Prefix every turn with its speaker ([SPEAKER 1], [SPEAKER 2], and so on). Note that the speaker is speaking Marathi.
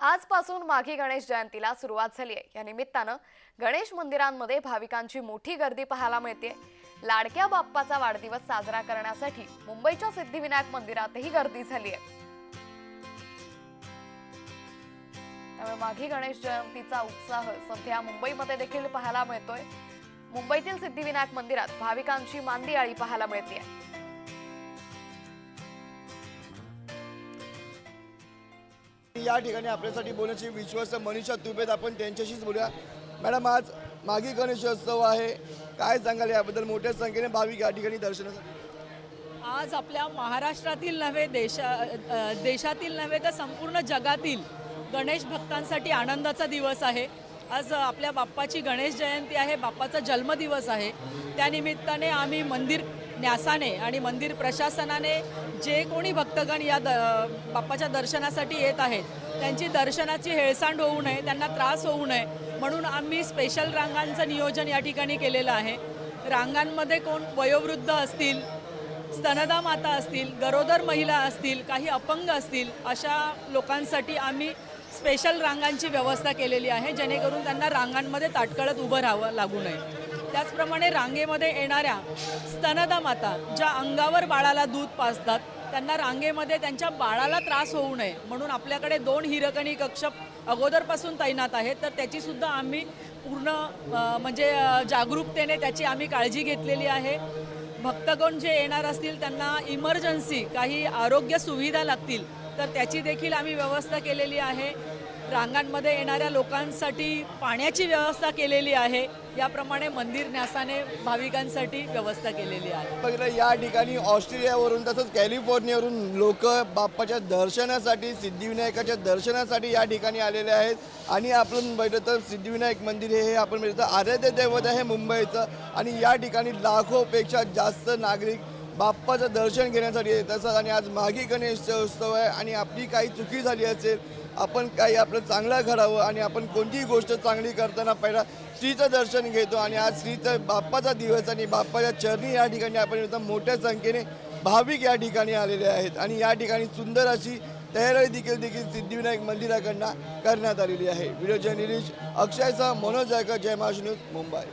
[SPEAKER 1] आजपासून माघी गणेश जयंतीला सुरुवात झाली आहे. या निमित्तानं गणेश मंदिरांमध्ये भाविकांची मोठी गर्दी पाहायला मिळते. लाडक्या बाप्पाचा वाढदिवस साजरा करण्यासाठी मुंबईच्या सिद्धिविनायक मंदिरातही गर्दी झाली आहे. त्यामुळे माघी गणेश जयंतीचा उत्साह सध्या मुंबईमध्ये देखील पाहायला मिळतोय. मुंबईतील सिद्धिविनायक मंदिरात भाविकांची मांदियाळी पाहायला मिळते
[SPEAKER 2] या ठिकाणी आपल्यासाठी बोलण्याची विश्वास मनीषा तुबेत आपण त्यांच्याशीच बोलूया. मॅडम आज मागी गणेशोत्सव आहे. काय सांगाल याबद्दल? मोठ्या संख्येने भाविक या ठिकाणी दर्शनासाठी
[SPEAKER 3] आज आपल्या महाराष्ट्रातील नव्हे देशा देशातील नव्हे तर संपूर्ण जगातील गणेश भक्तांसाठी आनंदाचा दिवस आहे. आज आपल्या बाप्पाची गणेश जयंती आहे बाप्पाचा जन्मदिवस आहे. त्यानिमित्ताने आम्ही मंदिर न्यासाने आणि मंदिर प्रशासनाने जे कोणी भक्तगण या द बाप्पाच्या दर्शनासाठी येत आहेत त्यांची दर्शनाची हेळसांड होऊ नये त्यांना त्रास होऊ नये म्हणून आम्ही स्पेशल रांगांचं नियोजन या ठिकाणी केलेलं आहे. रांगांमध्ये कोण वयोवृद्ध असतील स्तनदा माता असतील गरोदर महिला असतील काही अपंग असतील अशा लोकांसाठी आम्ही स्पेशल रांगांची व्यवस्था केलेली आहे जेणेकरून त्यांना रांगांमध्ये ताटकळत उभं राहावं लागू नये. त्याचप्रमाणे रांगेमध्ये येणाऱ्या स्तनदा माता ज्या अंगावर बाळाला दूध पाजतात त्यांना रांगेमध्ये त्यांच्या बाळाला त्रास होऊ नये म्हणून आपल्याकडे दोन हिरकणी कक्ष अगोदरपासून तैनात आहेत. तर त्याचीसुद्धा आम्ही पूर्ण म्हणजे जागरूकतेने त्याची आम्ही काळजी घेतलेली आहे. भक्तगण जे येणार असतील त्यांना इमर्जन्सी काही आरोग्य सुविधा लागतील तर त्याची देखील आम्ही व्यवस्था केलेली आहे. रांगांमध्ये येणाऱ्या लोकांसाठी पाण्याची व्यवस्था केलेली आहे. याप्रमाणे मंदिर न्यासाने भाविकांसाठी व्यवस्था केलेली आहे.
[SPEAKER 2] बघितलं या ठिकाणी ऑस्ट्रेलियावरून तसंच कॅलिफोर्नियावरून लोक बाप्पाच्या दर्शनासाठी सिद्धिविनायकाच्या दर्शनासाठी या ठिकाणी आलेले आहेत. आणि आपण बघितलं तर सिद्धिविनायक मंदिर हे आपण बघितलं आराध्य दैवत आहे मुंबईचं. आणि या ठिकाणी लाखोपेक्षा जास्त नागरिक बाप्पाचं दर्शन घेण्यासाठी येत असतात आणि आज माघी गणेश उत्सव आहे आणि आपली काही चुकी झाली असेल आपण काही आपलं चांगलं घडावं आणि आपण कोणतीही गोष्ट चांगली करताना पहिला श्रीचं दर्शन घेतो आणि आज श्रीचं बाप्पाचा दिवस आणि बाप्पाच्या चरणी या ठिकाणी आपण एकदम मोठ्या संख्येने भाविक या ठिकाणी आलेले आहेत. आणि या ठिकाणी सुंदर अशी तयारी देखील देखील सिद्धिविनायक मंदिराकडनं करण्यात आलेली आहे. व्हिडिओ जर्नलिस्ट अक्षयसह मनोज जायकर जय महाराष्ट्र न्यूज मुंबई.